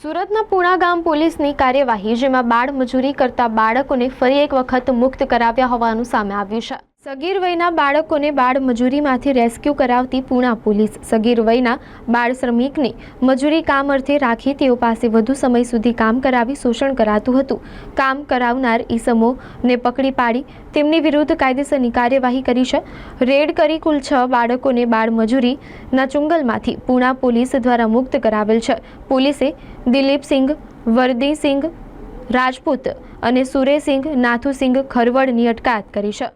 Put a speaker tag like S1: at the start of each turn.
S1: સુરતના પુણા ગામ પોલીસની કાર્યવાહી, જેમાં બાળ મજૂરી કરતા બાળકોને ફરી એક વખત મુક્ત કરાવ્યા હોવાનું સામે આવ્યું છે. સગીર વયના બાળકોને બાળ મજૂરીમાંથી રેસ્ક્યુ કરાવતી પૂણા પોલીસ. સગીર વયના બાળ શ્રમિકને મજૂરી કામ અર્થે રાખી તેઓ પાસે વધુ સમય સુધી કામ કરાવી શોષણ કરાતું હતું. કામ કરાવનાર ઈસમોને પકડી પાડી તેમની વિરુદ્ધ કાયદેસરની કાર્યવાહી કરી છે. રેડ કરી કુલ છ બાળકોને બાળ મજૂરીના ચુંગલમાંથી પૂણા પોલીસ દ્વારા મુક્ત કરાવેલ છે. પોલીસે દિલીપસિંઘ વરદીસિંહ, રાજપૂત અને સુરેસિંઘ નાથુસિંઘ ખરવડની અટકાયત કરી છે.